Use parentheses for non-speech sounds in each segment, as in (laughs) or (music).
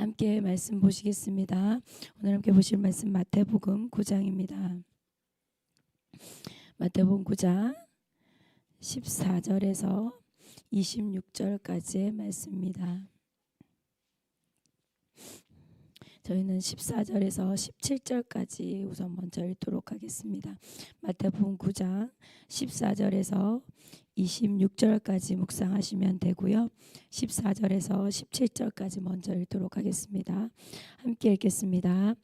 함께 말씀 보시겠습니다. 오늘 함께 보실 말씀 마태복음 9장입니다. 마태복음 9장 14절에서 26절까지의 말씀입니다. 저희는 14절에서 17절까지 우선 먼저 읽도록 하겠습니다. 마태복음 9장 14절에서 26절까지 묵상하시면 되고요. 14절에서 17절까지 먼저 읽도록 하겠습니다. 함께 읽겠습니다.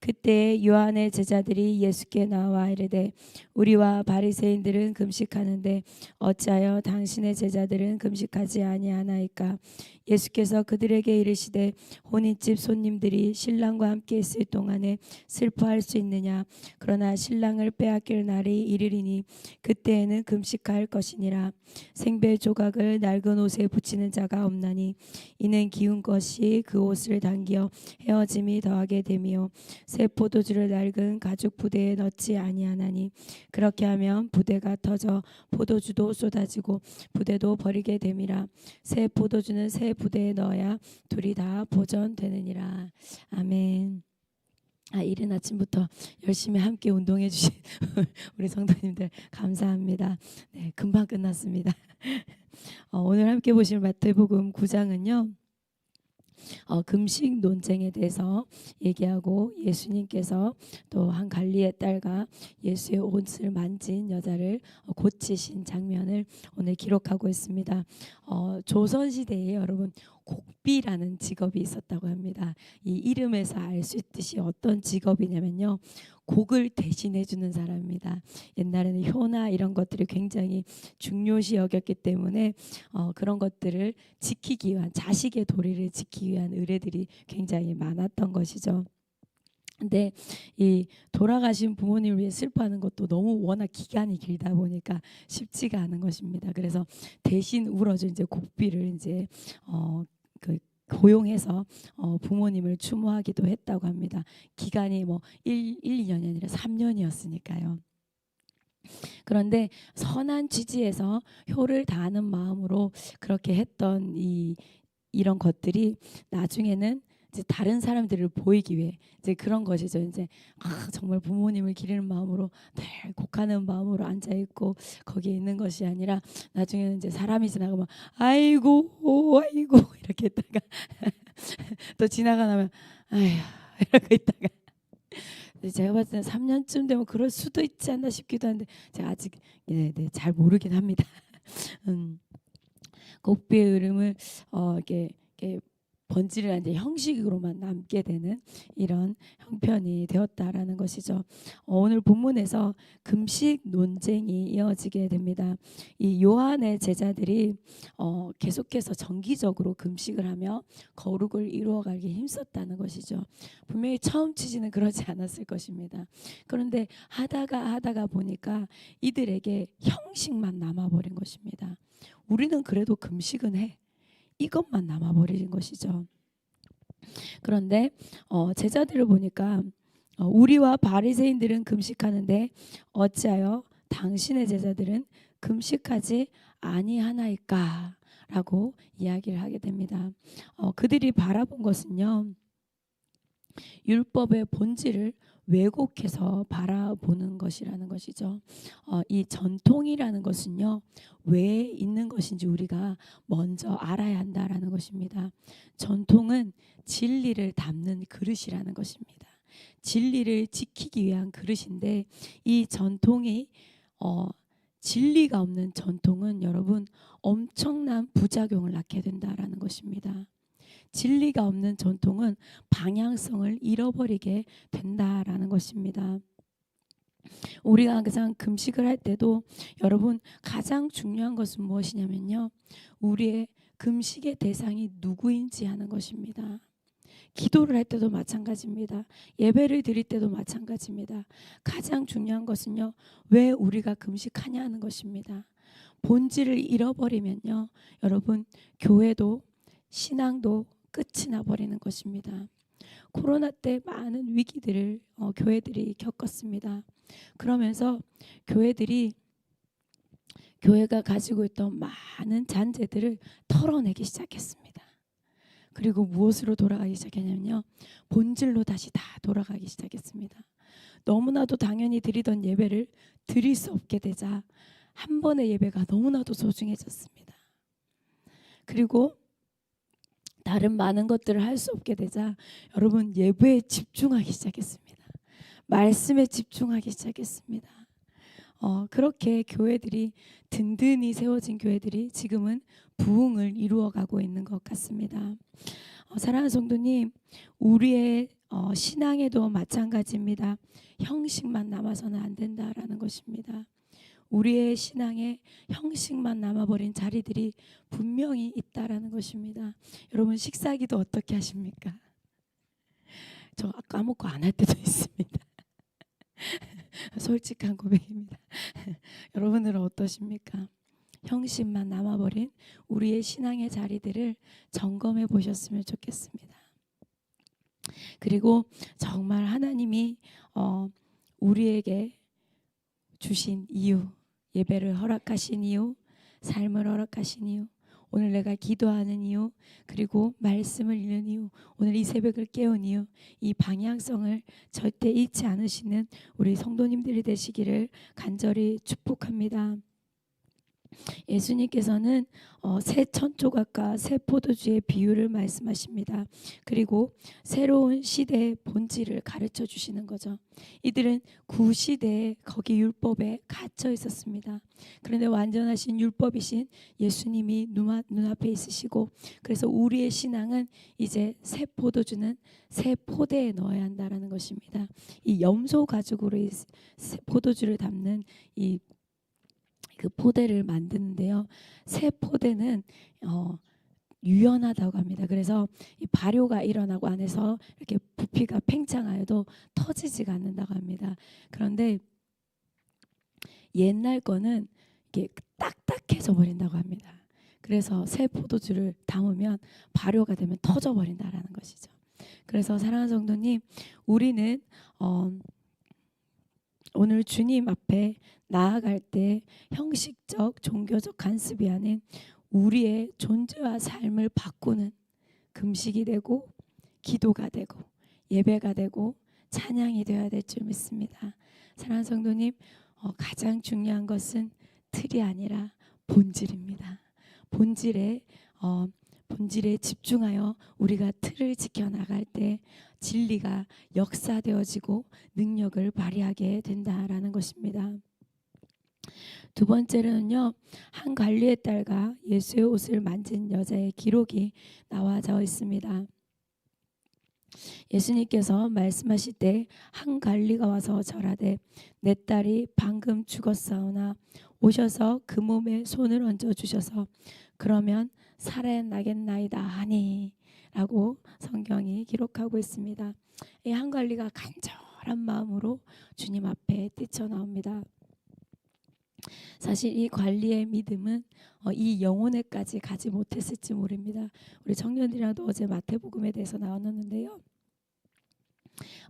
그때 요한의 제자들이 예수께 나와 이르되 우리와 바리새인들은 금식하는데 어찌하여 당신의 제자들은 금식하지 아니하나이까 예수께서 그들에게 이르시되 혼인집 손님들이 신랑과 함께 있을 동안에 슬퍼할 수 있느냐 그러나 신랑을 빼앗길 날이 이르리니 그때에는 금식할 것이 니라. 생배 조각을 낡은 옷에 붙이는 자가 없나니 이는 기운 것이 그 옷을 당겨 헤어짐이 더하게 되며 새 포도주를 낡은 가죽 부대에 넣지 아니하나니 그렇게 하면 부대가 터져 포도주도 쏟아지고 부대도 버리게 됨이라. 새 포도주는 새 부대에 넣어야 둘이 다 보존되느니라. 아멘. 아, 이른 아침부터 열심히 함께 운동해 주신 (laughs) 우리 성도님들 감사합니다. 네, 금방 끝났습니다. 어, 오늘 함께 보실 마태복음 9장은요. 어, 금식 논쟁에 대해서 얘기하고 예수님께서 또한 관리의 딸과 예수의 옷을 만진 여자를 어, 고치신 장면을 오늘 기록하고 있습니다. 어, 조선 시대에 여러분 곡비라는 직업이 있었다고 합니다. 이 이름에서 알 수 있듯이 어떤 직업이냐면요. 곡을 대신해 주는 사람입니다. 옛날에는 효나 이런 것들이 굉장히 중요시 여겼기 때문에 어, 그런 것들을 지키기 위한 자식의 도리를 지키기 위한 의뢰들이 굉장히 많았던 것이죠. 근데 이 돌아가신 부모님을 위해 슬퍼하는 것도 너무 워낙 기간이 길다 보니까 쉽지가 않은 것입니다. 그래서 대신 울어준 이제 곡비를 이제 어 그 고용해서 어, 부모님을 추모하기도 했다고 합니다. 기간이 뭐 1, 1, 2년이 아니라 3년이었으니까요. 그런데 선한 취지에서 효를 다하는 마음으로 그렇게 했던 이 이런 것들이 나중에는 이제 다른 사람들을 보이기 위해 이제 그런 것이죠. 이제 아, 정말 부모님을 기리는 마음으로 늘 곡하는 마음으로 앉아 있고 거기에 있는 것이 아니라 나중에는 이제 사람이 지나가면 아이고 아이고 (laughs) 이렇게 있다가 (laughs) 또 지나가 나면 아휴 (laughs) 이러고 있다가 제가 봤을 때는 3년쯤 되면 그럴 수도 있지 않나 싶기도 한데 제가 아직 네, 네, 잘 모르긴 합니다. 음, 곡비의 이름을 어, 이렇게, 이렇게 번지를 이제 형식으로만 남게 되는 이런 형편이 되었다라는 것이죠. 어, 오늘 본문에서 금식 논쟁이 이어지게 됩니다. 이 요한의 제자들이 어, 계속해서 정기적으로 금식을 하며 거룩을 이루어가기 힘썼다는 것이죠. 분명히 처음 취지는 그러지 않았을 것입니다. 그런데 하다가 하다가 보니까 이들에게 형식만 남아버린 것입니다. 우리는 그래도 금식은 해. 이것만 남아버리는 것이죠. 그런데 어, 제자들을 보니까 어, 우리와 바리새인들은 금식하는데 어찌하여 당신의 제자들은 금식하지 아니하나이까라고 이야기를 하게 됩니다. 어, 그들이 바라본 것은요 율법의 본질을 왜곡해서 바라보는 것이라는 것이죠. 어, 이 전통이라는 것은요, 왜 있는 것인지 우리가 먼저 알아야 한다라는 것입니다. 전통은 진리를 담는 그릇이라는 것입니다. 진리를 지키기 위한 그릇인데 이 전통이 어, 진리가 없는 전통은 여러분 엄청난 부작용을 낳게 된다라는 것입니다. 진리가 없는 전통은 방향성을 잃어버리게 된다라는 것입니다. 우리가 항상 금식을 할 때도 여러분 가장 중요한 것은 무엇이냐면요. 우리의 금식의 대상이 누구인지 하는 것입니다. 기도를 할 때도 마찬가지입니다. 예배를 드릴 때도 마찬가지입니다. 가장 중요한 것은요. 왜 우리가 금식하냐 하는 것입니다. 본질을 잃어버리면요. 여러분 교회도 신앙도 끝이 나버리는 것입니다. 코로나 때 많은 위기들을 어, 교회들이 겪었습니다. 그러면서 교회들이 교회가 가지고 있던 많은 잔재들을 털어내기 시작했습니다. 그리고 무엇으로 돌아가기 시작했냐면요. 본질로 다시 다 돌아가기 시작했습니다. 너무나도 당연히 드리던 예배를 드릴 수 없게 되자 한 번의 예배가 너무나도 소중해졌습니다. 그리고 다른 많은 것들을 할 수 없게 되자 여러분 예배에 집중하기 시작했습니다. 말씀에 집중하기 시작했습니다. 어, 그렇게 교회들이 든든히 세워진 교회들이 지금은 부흥을 이루어가고 있는 것 같습니다. 어, 사랑하는 성도님, 우리의 어, 신앙에도 마찬가지입니다. 형식만 남아서는 안 된다라는 것입니다. 우리의 신앙에 형식만 남아버린 자리들이 분명히 있다라는 것입니다. 여러분 식사기도 어떻게 하십니까? 저 까먹고 안 할 때도 (laughs) 있습니다. 솔직한 고백입니다. (laughs) 여러분들은 어떠십니까? 형식만 남아버린 우리의 신앙의 자리들을 점검해 보셨으면 좋겠습니다. 그리고 정말 하나님이 어, 우리에게 주신 이유, 예배를 허락하신 이유, 삶을 허락하신 이유, 오늘 내가 기도하는 이유, 그리고 말씀을 읽는 이유, 오늘 이 새벽을 깨운 이유, 이 방향성을 절대 잊지 않으시는 우리 성도님들이 되시기를 간절히 축복합니다. 예수님께서는 어, 새 천조각과 새 포도주의 비유를 말씀하십니다. 그리고 새로운 시대의 본질을 가르쳐 주시는 거죠. 이들은 구시대에 거기 율법에 갇혀 있었습니다. 그런데 완전하신 율법이신 예수님이 눈앞에 있으시고 그래서 우리의 신앙은 이제 새 포도주는 새 포대에 넣어야 한다라는 것입니다. 이 염소 가죽으로 이 포도주를 담는 이 그 포대를 만드는데요. 새 포대는 어, 유연하다고 합니다. 그래서 이 발효가 일어나고 안에서 이렇게 부피가 팽창하여도 터지지가 않는다고 합니다. 그런데 옛날 거는 이게 딱딱해져 버린다고 합니다. 그래서 새 포도주를 담으면 발효가 되면 터져 버린다라는 것이죠. 그래서 사랑하는 성도님, 우리는 어, 오늘 주님 앞에 나아갈 때 형식적 종교적 간습이 아닌 우리의 존재와 삶을 바꾸는 금식이 되고 기도가 되고 예배가 되고 찬양이 되어야 될 줄 믿습니다. 사랑하는 성도님, 어, 가장 중요한 것은 틀이 아니라 본질입니다. 본질에 어, 본질에 집중하여 우리가 틀을 지켜 나갈 때 진리가 역사되어지고 능력을 발휘하게 된다라는 것입니다. 두 번째로는요, 한 관리의 딸과 예수의 옷을 만진 여자의 기록이 나와져 있습니다. 예수님께서 말씀하실 때 한 관리가 와서 절하되 내 딸이 방금 죽었사오나 오셔서 그 몸에 손을 얹어 주셔서 그러면 살아나겠나이다 하니 라고 성경이 기록하고 있습니다. 이 한 관리가 간절한 마음으로 주님 앞에 뛰쳐나옵니다. 사실 이 관리의 믿음은 어, 이 영혼에까지 가지 못했을지 모릅니다. 우리 청년들이랑도 어제 마태복음에 대해서 나눴는데요.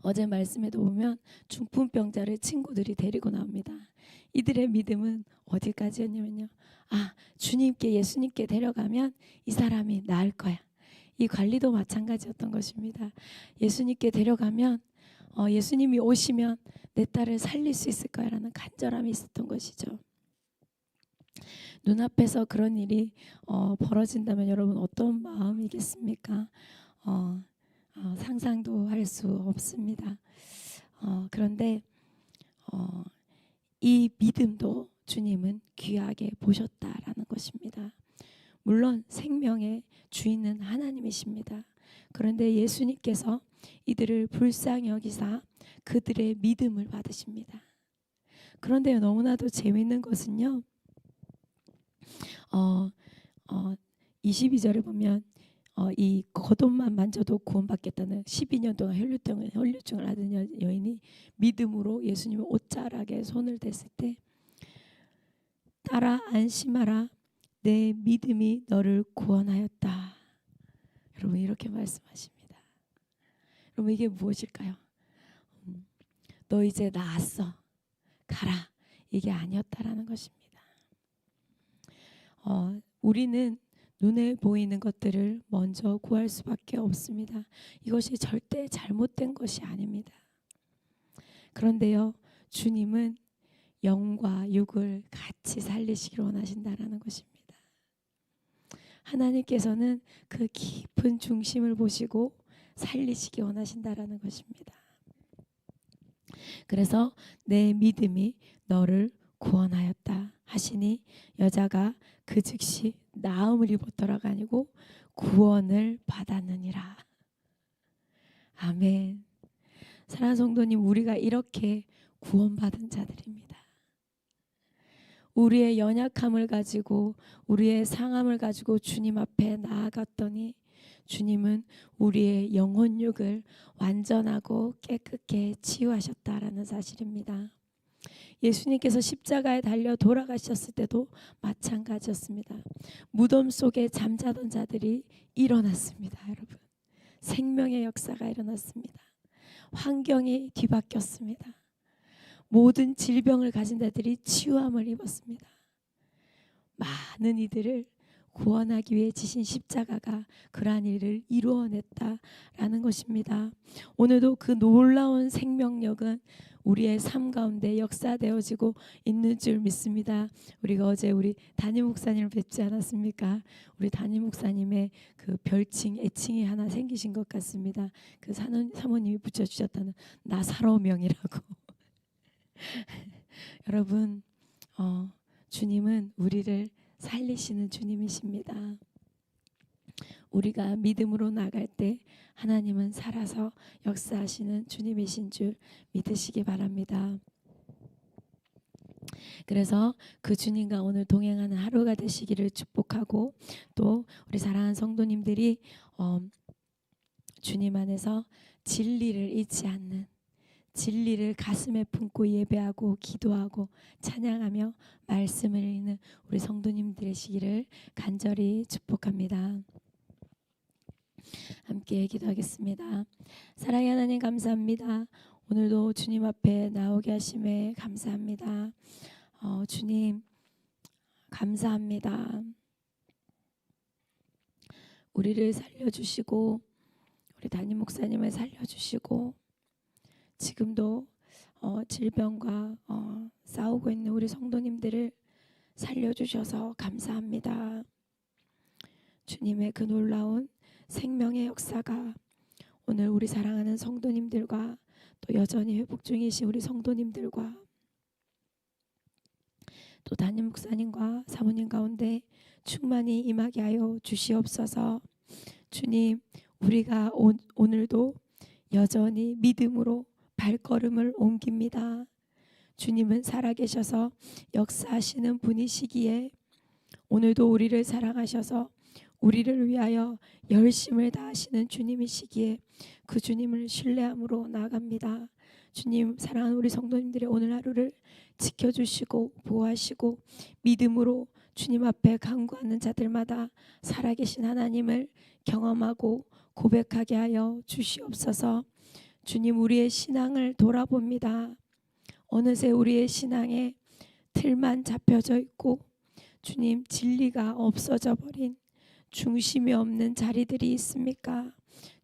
어제 말씀에도 보면 중풍병자를 친구들이 데리고 나옵니다. 이들의 믿음은 어디까지였냐면요. 아, 주님께 예수님께 데려가면 이 사람이 나을 거야. 이 관리도 마찬가지였던 것입니다. 예수님께 데려가면 어, 예수님이 오시면 내 딸을 살릴 수 있을 거야라는 간절함이 있었던 것이죠. 눈앞에서 그런 일이 어, 벌어진다면 여러분 어떤 마음이겠습니까? 어, 어, 상상도 할 수 없습니다. 어, 그런데 어, 이 믿음도 주님은 귀하게 보셨다라는 것입니다. 물론 생명의 주인은 하나님이십니다. 그런데 예수님께서 이들을 불쌍히 여기사 그들의 믿음을 받으십니다. 그런데 너무나도 재미있는 것은요. 어, 어 22절에 보면 어, 이 겉옷만 만져도 구원받겠다는 12년 동안 혈류증을 혈류증을 앓은 여, 여인이 믿음으로 예수님의 옷자락에 손을 댔을 때 따라 안심하라 내 믿음이 너를 구원하였다. 여러분 이렇게 말씀하십니다. 여러분 이게 무엇일까요? 음, 너 이제 나았어. 가라. 이게 아니었다라는 것입니다. 어, 우리는 눈에 보이는 것들을 먼저 구할 수밖에 없습니다. 이것이 절대 잘못된 것이 아닙니다. 그런데요, 주님은 영과 육을 같이 살리시길 원하신다라는 것입니다. 하나님께서는 그 깊은 중심을 보시고 살리시기 원하신다라는 것입니다. 그래서 내 믿음이 너를 구원하였다 하시니 여자가 그 즉시 나음을 입었더라가 아니고 구원을 받았느니라. 아멘. 사랑하는 성도님, 우리가 이렇게 구원받은 자들입니다. 우리의 연약함을 가지고 우리의 상함을 가지고 주님 앞에 나아갔더니 주님은 우리의 영혼육을 완전하고 깨끗게 치유하셨다라는 사실입니다. 예수님께서 십자가에 달려 돌아가셨을 때도 마찬가지였습니다. 무덤 속에 잠자던 자들이 일어났습니다, 여러분. 생명의 역사가 일어났습니다. 환경이 뒤바뀌었습니다. 모든 질병을 가진 자들이 치유함을 입었습니다. 많은 이들을 구원하기 위해 지신 십자가가 그러한 일을 이루어냈다라는 것입니다. 오늘도 그 놀라운 생명력은 우리의 삶 가운데 역사되어지고 있는 줄 믿습니다. 우리가 어제 우리 담임 목사님을 뵙지 않았습니까? 우리 담임 목사님의 그 별칭, 애칭이 하나 생기신 것 같습니다. 그 사는, 사모님이 붙여주셨다는 나사로명이라고. (laughs) 여러분, 어, 주님은 우리를 살리시는 주님이십니다. 우리가 믿음으로 나갈 때 하나님은 살아서 역사하시는 주님이신 줄 믿으시기 바랍니다. 그래서 그 주님과 오늘 동행하는 하루가 되시기를 축복하고 또 우리 사랑하는 성도님들이 어, 주님 안에서 진리를 잃지 않는 진리를 가슴에 품고 예배하고 기도하고 찬양하며 말씀을 읽는 우리 성도님 되시기를 간절히 축복합니다. 함께 기도하겠습니다. 사랑의 하나님 감사합니다. 오늘도 주님 앞에 나오게 하심에 감사합니다. 어, 주님 감사합니다. 우리를 살려주시고 우리 담임 목사님을 살려주시고 지금도 어, 질병과 어, 싸우고 있는 우리 성도님들을 살려주셔서 감사합니다. 주님의 그 놀라운 생명의 역사가 오늘 우리 사랑하는 성도님들과 또 여전히 회복 중이신 우리 성도님들과 또 담임 목사님과 사모님 가운데 충만히 임하게 하여 주시옵소서. 주님, 우리가 오, 오늘도 여전히 믿음으로 발걸음을 옮깁니다. 주님은 살아계셔서 역사하시는 분이시기에 오늘도 우리를 사랑하셔서 우리를 위하여 열심을 다하시는 주님이시기에 그 주님을 신뢰함으로 나아갑니다. 주님 사랑하는 우리 성도님들의 오늘 하루를 지켜주시고 보호하시고 믿음으로 주님 앞에 간구하는 자들마다 살아계신 하나님을 경험하고 고백하게 하여 주시옵소서. 주님 우리의 신앙을 돌아봅니다. 어느새 우리의 신앙에 틀만 잡혀져 있고 주님 진리가 없어져 버린 중심이 없는 자리들이 있습니까?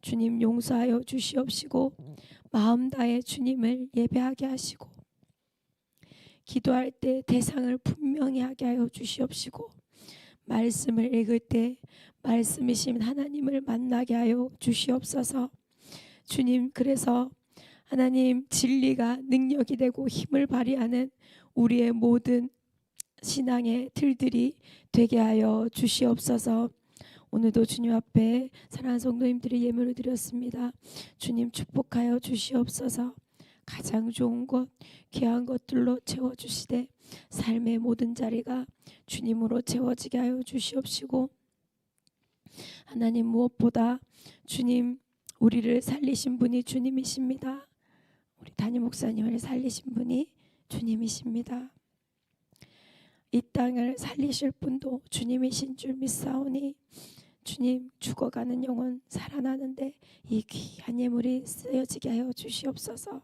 주님 용서하여 주시옵시고 마음 다해 주님을 예배하게 하시고 기도할 때 대상을 분명히 하게 하여 주시옵시고 말씀을 읽을 때 말씀이신 하나님을 만나게 하여 주시옵소서. 주님 그래서 하나님 진리가 능력이 되고 힘을 발휘하는 우리의 모든 신앙의 틀들이 되게 하여 주시옵소서. 오늘도 주님 앞에 사랑하는 성도님들이 예물을 드렸습니다. 주님 축복하여 주시옵소서. 가장 좋은 것, 귀한 것들로 채워 주시되 삶의 모든 자리가 주님으로 채워지게 하여 주시옵시고 하나님 무엇보다 주님 우리를 살리신 분이 주님이십니다. 우리 담임 목사님을 살리신 분이 주님이십니다. 이 땅을 살리실 분도 주님이신 줄 믿사오니 주님 죽어가는 영혼 살아나는데 이 귀한 예물이 쓰여지게 하여 주시옵소서.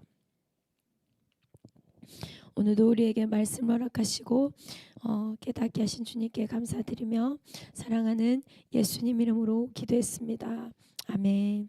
오늘도 우리에게 말씀 허락하시고 어, 깨닫게 하신 주님께 감사드리며 사랑하는 예수님 이름으로 기도했습니다. 아멘.